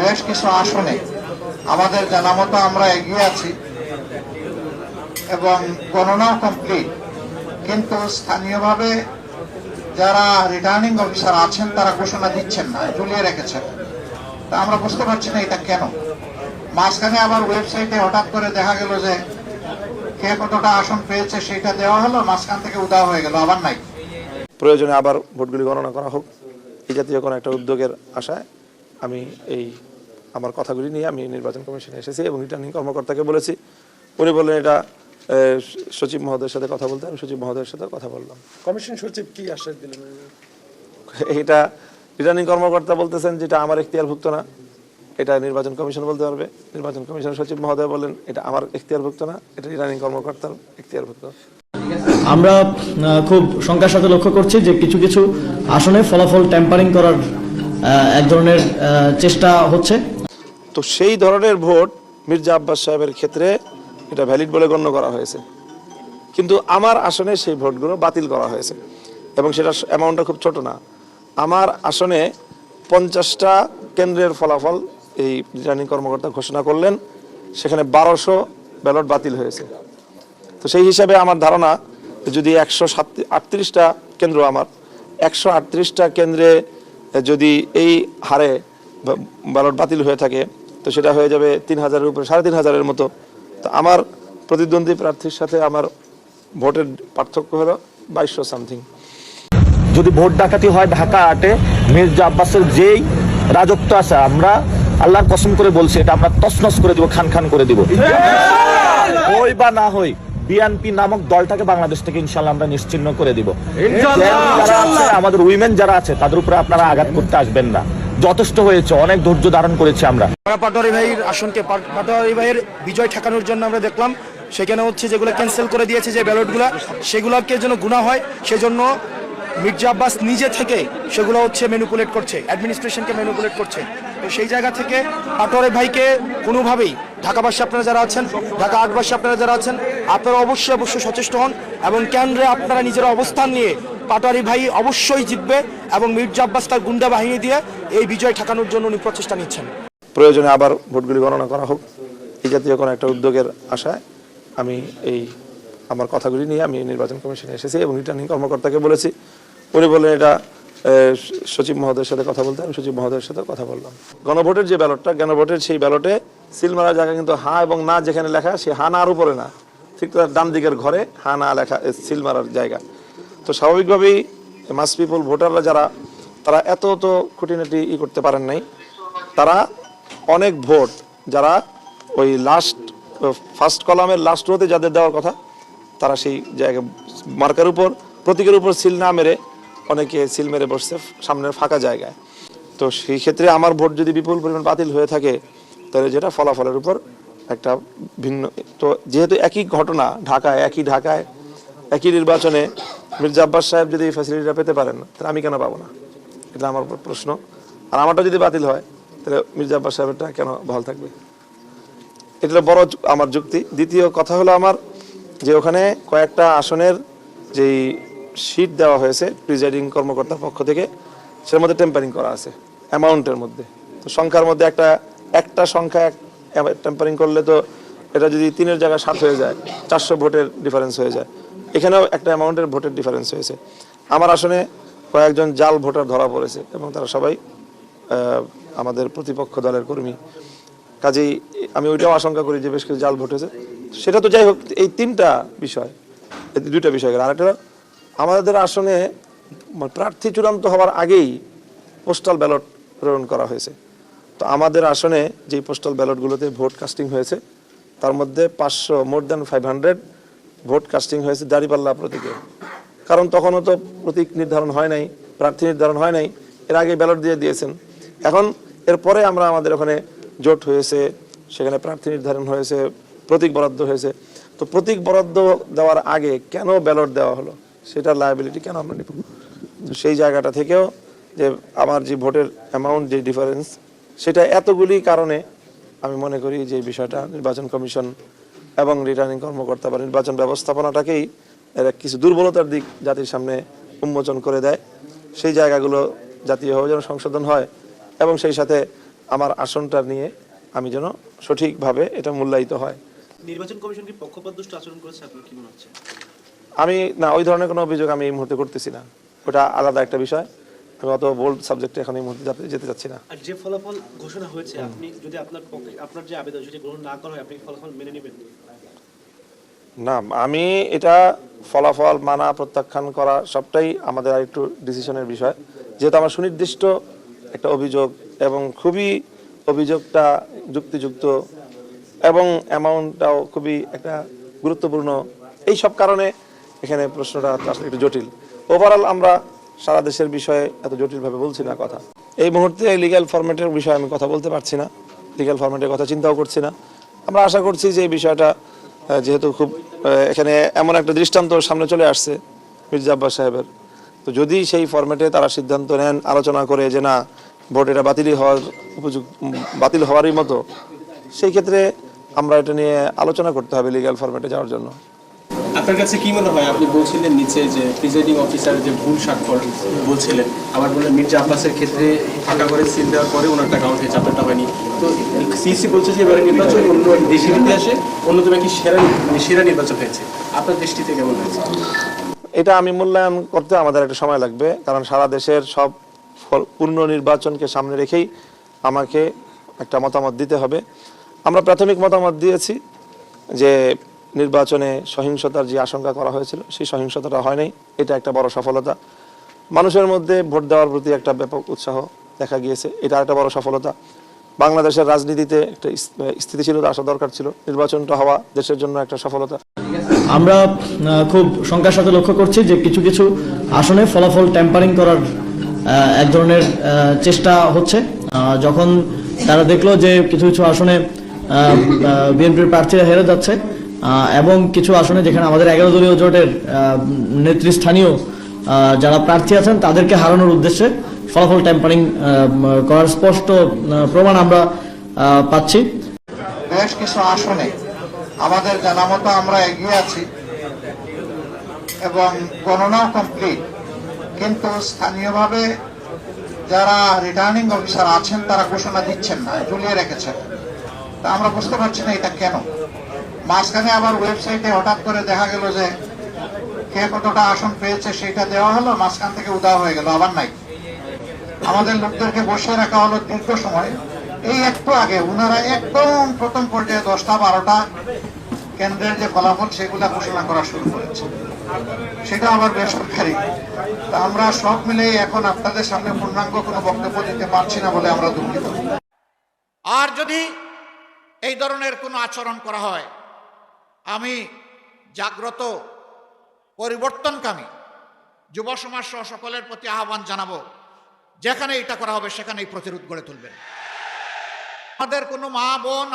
বেশ কিছু আসনে আমাদের জানা মতো আমরা এগিয়ে আছি এবং গণনাও কমপ্লিট কিন্তু স্থানীয়ভাবে যারা রিটার্নিং অফিসার আছেন, তারা ঘোষণা দিচ্ছেন না, ঝুলিয়ে রেখেছেন। তা আমরা বুঝতে পারছি না এটা কেন। মাঝখানে আবার ওয়েবসাইটে হঠাৎ করে দেখা গেল যে কে কতটা আসন পেয়েছে, সেটা দেওয়া হলো, মাঝখান থেকে উদা হয়ে গেল, আবার নাই। প্রয়োজনে আবার ভোটগুলি গণনা করা হোক। এই জাতীয় কোনো একটা উদ্যোগের আশায় আমি এই আমার কথাগুলি নিয়ে আমি নির্বাচন কমিশনে এসেছি এবং রিটার্নিং কর্মকর্তাকে বলেছি। উনি বললেন এটা সচিব মহোদয়ের সাথে কথা বলতে আমি সচিব মহোদয়ের সাথে কথা বললাম। কমিশন সচিব কি আশ্বাস দিলেন? এটা রিটার্নিং কর্মকর্তা বলতেছেন যেটা আমার এখতিয়ারভুক্ত না। এটা নির্বাচন কমিশন বলতে পারবে। নির্বাচন কমিশনের সচিব মহোদয় বলেন এটা আমার এখতিয়ারভুক্ত না এটা রিটার্নিং কর্মকর্তার এখতিয়ারভুক্ত। আমরা খুব শঙ্কার সাথে লক্ষ্য করছি যে কিছু কিছু আসনে ফলাফল ট্যাম্পারিং করার এক ধরনের চেষ্টা হচ্ছে। তো সেই ধরনের ভোট মির্জা আব্বাস সাহেবের ক্ষেত্রে এটা ভ্যালিড বলে গণ্য করা হয়েছে। কিন্তু আমার আসনে সেই ভোটগুলো বাতিল করা হয়েছে। এবং সেটা অ্যামাউন্টটা খুব ছোট না। আমার আসনে পঞ্চাশটা কেন্দ্রের ফলাফল এই রিটার্নিং কর্মকর্তা ঘোষণা করলেন। সেখানে বারোশো ব্যালট বাতিল হয়েছে। তো সেই হিসাবে আমার ধারণা, যদি একশো সাত আটত্রিশটা কেন্দ্র আমার, একশো আটত্রিশটা কেন্দ্রে যদি এই হারে বা- ব্যালট বাতিল হয়ে থাকে তো সেটা হয়ে যাবে তিন হাজারের উপরে সাড়ে তিন হাজারের মতো। তো আমার প্রতিদ্বন্দ্বী প্রার্থীর সাথে আমার ভোটের পার্থক্য হলো বাইশশো সামথিং যদি ভোট ডাকাতি হয় ঢাকা আটে মির্জা আব্বাসের যেই রাজত্ব আছে আমরা আল্লাহর কসম করে বলছি এটা আমরা তছনছ করে দিব খান খান করে দিব। হই বা না হই বিএনপি নামক দলটাকে বাংলাদেশ থেকে ইনশাল্লাহ আমরা নিশ্চিহ্ন করে দিব। আমাদের উইমেন যারা আছে তাদের উপরে আপনারা আঘাত করতে আসবেন না। যথেষ্ট হয়েছে অনেক ধৈর্য ধারণ করেছি আমরা। পাটোয়ারি ভাইয়ের আসনকে পাট- পাটোয়ারি ভাইয়ের বিজয় ঠেকানোর জন্য আমরা দেখলাম। সেখানে হচ্ছে যেগুলো ক্যান্সেল করে দিয়েছে যে ব্যালটগুলো সেগুলোকে যেন গুণা হয় সেজন্য মির্জা আব্বাস নিজে থেকে সেগুলো হচ্ছে ম্যানুপুলেট করছে অ্যাডমিনিস্ট্রেশনকে ম্যানুপুলেট করছে। তো সেই জায়গা থেকে পাটোয়ারি ভাইকে কোনোভাবেই ঢাকাবাসী আপনারা যারা আছেন ঢাকা আটবাসী আপনারা যারা আছেন আপনারা অবশ্যই অবশ্যই সচেষ্ট হন এবং কেন্দ্রে আপনারা নিজের অবস্থান নিয়ে পাটোয়ারি ভাই অবশ্যই জিতবে এবং মির্জা আব্বাস তার গুন্ডা বাহিনী দিয়ে এই বিজয় ঠেকানোর জন্য উনি প্রচেষ্টা নিচ্ছেন। প্রয়োজনে আবার ভোটগুলি গণনা করা হোক। এই জাতীয় কোনো একটা উদ্যোগের আশায় আমি এই আমার কথাগুলি নিয়ে আমি নির্বাচন কমিশনে এসেছি এবং রিটার্নিং কর্মকর্তাকে বলেছি। উনি বললেন এটা সচিব মহোদয়ের সাথে কথা বলতে আমি সচিব মহোদয়ের সাথে কথা বললাম। গণভোটের যে ব্যালটটা, গণভোটের সেই ব্যালটে সিল মারা জায়গা কিন্তু হা এবং না যেখানে লেখা, সে হা না আর উপরে না। ঠিক তার ডান দিকের ঘরে হা না লেখা সিল মারার জায়গা। তো স্বাভাবিকভাবেই মাস পিপল ভোটাররা যারা, তারা এত তো খুঁটিনাটি ই করতে পারেন নাই। তারা অনেক ভোট, যারা ওই লাস্ট ফার্স্ট কলামের লাস্ট রোতে যাদের দেওয়ার কথা, তারা সেই জায়গা মার্কার উপর, প্রতীকের উপর সিল না মেরে অনেকে সিল মেরে বসছে সামনের ফাঁকা জায়গায়। তো সেই ক্ষেত্রে আমার ভোট যদি বিপুল পরিমাণ বাতিল হয়ে থাকে, তাহলে যেটা ফলাফলের উপর একটা ভিন্ন, তো যেহেতু একই ঘটনা ঢাকায়, একই ঢাকায়, একই নির্বাচনে মির্জা আব্বাস সাহেব যদি এই ফ্যাসিলিটিটা পেতে পারেন, তাহলে আমি কেন পাবো না? এটা আমার প্রশ্ন। আর আমারটা যদি বাতিল হয়, তাহলে মির্জা আব্বাস সাহেবেরটা কেন ভালো থাকবে? এটা বড় আমার যুক্তি। দ্বিতীয় কথা হলো আমার যে ওখানে কয়েকটা আসনের যেই সিট দেওয়া হয়েছে প্রিজাইডিং কর্মকর্তার পক্ষ থেকে সেটার মধ্যে টেম্পারিং করা আছে অ্যামাউন্টের মধ্যে। তো সংখ্যার মধ্যে একটা একটা সংখ্যা টেম্পারিং করলে তো এটা যদি তিনের জায়গায় সাত হয়ে যায়, চারশো ভোটের ডিফারেন্স হয়ে যায়। এখানেও একটা অ্যামাউন্টের ভোটের ডিফারেন্স হয়েছে। আমার আসনে কয়েকজন জাল ভোটার ধরা পড়েছে এবং তারা সবাই আমাদের প্রতিপক্ষ দলের কর্মী। কাজেই আমি ওইটাও আশঙ্কা করি যে বেশ কিছু জাল ভোট হয়েছে সেটা তো যাই হোক, এই তিনটা বিষয় দুইটা বিষয় আরেকটা, আমাদের আসনে প্রার্থী চূড়ান্ত হওয়ার আগেই পোস্টাল ব্যালট প্রেরণ করা হয়েছে। তো আমাদের আসনে যে পোস্টাল ব্যালটগুলোতে ভোট কাস্টিং হয়েছে, তার মধ্যে পাঁচশো more than five hundred vote casting হয়েছে দাঁড়িপাল্লা প্রতীকে। কারণ তখনও তো প্রতীক নির্ধারণ হয় নাই, প্রার্থী নির্ধারণ হয় নাই, এর আগে ব্যালট দিয়ে দিয়েছেন। এখন এরপরে আমরা আমাদের ওখানে জোট হয়েছে, সেখানে প্রার্থী নির্ধারণ হয়েছে, প্রতীক বরাদ্দ হয়েছে। তো প্রতীক বরাদ্দ দেওয়ার আগে কেন ব্যালট দেওয়া হলো? সেটার লায়াবিলিটি কেন আমরা নিব? সেই জায়গাটা থেকেও যে আমার যে ভোটের অ্যামাউন্ট যে ডিফারেন্স সেটা এতগুলি কারণে আমি মনে করি যে বিষয়টা নির্বাচন কমিশন এবং রিটার্নিং কর্মকর্তা বা নির্বাচন ব্যবস্থাপনাটাকেই এরা কিছু দুর্বলতার দিক জাতির সামনে উন্মোচন করে দেয়। সেই জায়গাগুলো জাতীয়ভাবে যেন সংশোধন হয় এবং সেই সাথে আমার আসনটা নিয়ে আমি যেন সঠিকভাবে এটা মূল্যায়িত হয়। নির্বাচন কমিশন কি পক্ষপাতদুষ্ট আচরণ করেছে আপনার কি মনে হচ্ছে? আমি না ওই ধরনের কোনো অভিযোগ আমি এই মুহূর্তে করতেছি না। ওটা আলাদা একটা বিষয়। আমি অত বোল্ড সাবজেক্টে এখন এই মুহূর্তে যেতে চাচ্ছি না। আর যে ফলাফল ঘোষণা হয়েছে আপনি যদি আপনার পক্ষে আপনার যে আবেদন সেটি গ্রহণ না করা হয় আপনি ফলাফল মেনে নেবেন? না আমি এটা ফলাফল মানা প্রত্যাখ্যান করা সবটাই আমাদের আরেকটু ডিসিশনের বিষয়। যেহেতু আমার সুনির্দিষ্ট একটা অভিযোগ এবং খুবই অভিযোগটা যুক্তিযুক্ত এবং অ্যামাউন্টটাও খুবই একটা গুরুত্বপূর্ণ এই সব কারণে এখানে প্রশ্নটা আসলে একটু জটিল। ওভারঅল আমরা সারা দেশের বিষয়ে এত জটিলভাবে বলছি না কথা। এই মুহূর্তে লিগ্যাল ফরম্যাটের বিষয়ে আমি কথা বলতে পারছি না। লিগ্যাল ফরম্যাটের কথা চিন্তাও করছি না। আমরা আশা করছি যে এই বিষয়টা যেহেতু খুব এখানে এমন একটা দৃষ্টান্ত সামনে চলে আসছে মির্জা আব্বাস সাহেবের। তো যদি সেই ফরম্যাটে তারা সিদ্ধান্ত নেন, আলোচনা করে যে না, ভোট এটা বাতিলই হওয়ার উপযুক্ত বাতিল হওয়ারই মতো, সেই ক্ষেত্রে আমরা এটা নিয়ে আলোচনা করতে হবে লিগ্যাল ফরম্যাটে যাওয়ার জন্য। আপনার কাছে কি মনে হয়? আপনি বলছিলেন নিচে যে প্রিজাইডিং অফিসার যে ভুল স্বাক্ষর বলছিলেন। আবার বললেন মির্জা আব্বাসের ক্ষেত্রে ফাঁকা করে সিল দেওয়ার পরে ওনারটা কাউন্ট হয়েছে আপনারটা হয়নি। তো সিসি বলছে যে এবারে নির্বাচন অন্য দেশের ইতিহাসে অন্যতম একটি সেরা মানে সেরা নির্বাচন হয়েছে। আপনার দৃষ্টিতে কেমন হয়েছে? এটা আমি মূল্যায়ন করতে আমাদের একটা সময় লাগবে, কারণ সারা দেশের সব পূর্ণ নির্বাচনকে সামনে রেখেই আমাকে একটা মতামত দিতে হবে। আমরা প্রাথমিক মতামত দিয়েছি যে নির্বাচনে সহিংসতার যে আশঙ্কা করা হয়েছিল, সেই সহিংসতাটা হয়নি। এটা একটা বড় সফলতা। মানুষের মধ্যে ভোট দেওয়ার প্রতি একটা ব্যাপক উৎসাহ দেখা গিয়েছে। এটা একটা বড় সফলতা। বাংলাদেশের রাজনীতিতে একটা স্থিতিশীলতা আসা দরকার ছিল। নির্বাচনটা হওয়া দেশের জন্য একটা সফলতা। আমরা খুব সংখ্যার সাথে লক্ষ্য করছি যে কিছু কিছু আসনে ফলাফল ট্যাম্পারিং করার এক ধরনের চেষ্টা হচ্ছে। যখন তারা দেখল যে কিছু কিছু আসনে বিএনপির প্রার্থীরা হেরে যাচ্ছে এবং কিছু আসনে যেখানে আমাদের এগারো দলীয় জোটের নেতৃস্থানীয় যারা প্রার্থী আছেন, তাদেরকে হারানোর উদ্দেশ্যে ফলাফল ট্যাম্পারিং করার স্পষ্ট প্রমাণ আমরা পাচ্ছি। বেশ কিছু আসনে। আমাদের জানা মতো আমরা এগিয়ে আছি এবং গণনাও কমপ্লিট কিন্তু স্থানীয়ভাবে যারা রিটার্নিং অফিসার আছেন, তারা ঘোষণা দিচ্ছেন না, ঝুলিয়ে রেখেছেন। তা আমরা বুঝতে পারছি না এটা কেন। মাঝখানে আবার ওয়েবসাইটে হঠাৎ করে দেখা গেল যে কে কতটা আসন পেয়েছে সেটা দেওয়া হলো, মাঝখান থেকে উদাও হয়ে গেল, আবার নাই। আমাদের লোকদেরকে বসিয়ে রাখা হলো দীর্ঘ সময়। এই একটু আগে ওনারা একদম প্রথম পর্যায়ে দশটা, বারোটা কেন্দ্রের যে ফলাফল, সেগুলা ঘোষণা করা শুরু করেছে। সেটা আবার বেসরকারি। তা আমরা সব মিলেই এখন আপনাদের সামনে পূর্ণাঙ্গ কোনো বক্তব্য দিতে পারছি না বলে আমরা দুঃখিত। আর যদি এই ধরনের কোনো আচরণ করা হয় আমি জাগ্রত, পরিবর্তনকামী যুব সমাজ সহ সকলের প্রতি আহ্বান জানাব, যেখানে এটা করা হবে সেখানেই প্রতিরোধ গড়ে তুলবেন। আমাদের কোনো মা, বোন